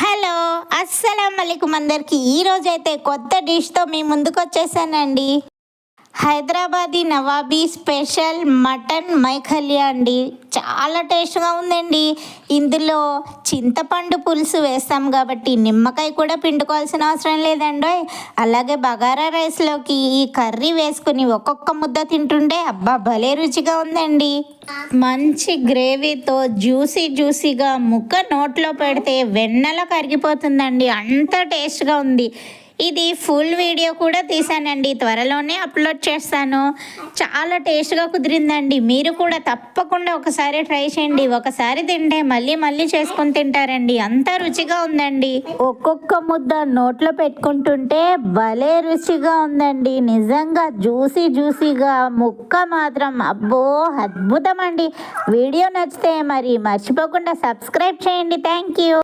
Hello అస్సలం అలైకుం అందరికి. ఈరోజు అయితే కొత్త డిష్తో మీ ముందుకు వచ్చేసానండి హైదరాబాదీ నవాబీ స్పెషల్ మటన్ మైఖల్యా అండి. చాలా టేస్ట్గా ఉందండి. ఇందులో చింతపండు పులుసు వేస్తాం కాబట్టి నిమ్మకాయ కూడా పిండుకోవాల్సిన అవసరం లేదండి అలాగే బగారా రైస్లోకి ఈ కర్రీ వేసుకుని ఒక్కొక్క ముద్ద తింటుంటే అబ్బా భలే రుచిగా ఉందండి. మంచి గ్రేవీతో జ్యూసీ జ్యూసీగా ముక్క నోట్లో పెడితే వెన్నెల కరిగిపోతుందండి. అంత టేస్ట్గా ఉంది. ఇది ఫుల్ వీడియో కూడా తీసానండి. త్వరలోనే అప్లోడ్ చేస్తాను. చాలా టేస్ట్గా కుదిరిందండి. మీరు కూడా తప్పకుండా ఒకసారి ట్రై చేయండి. ఒకసారి తింటే మళ్ళీ మళ్ళీ చేసుకొని తింటారండి. అంత రుచిగా ఉందండి. ఒక్కొక్క ముద్ద నోట్లో పెట్టుకుంటుంటే భలే రుచిగా ఉందండి. నిజంగా జ్యూసీ జ్యూసీగా ముక్క మాత్రం అబ్బో అద్భుతం అండి వీడియో నచ్చితే మరి మర్చిపోకుండా సబ్స్క్రైబ్ చేయండి. Thank you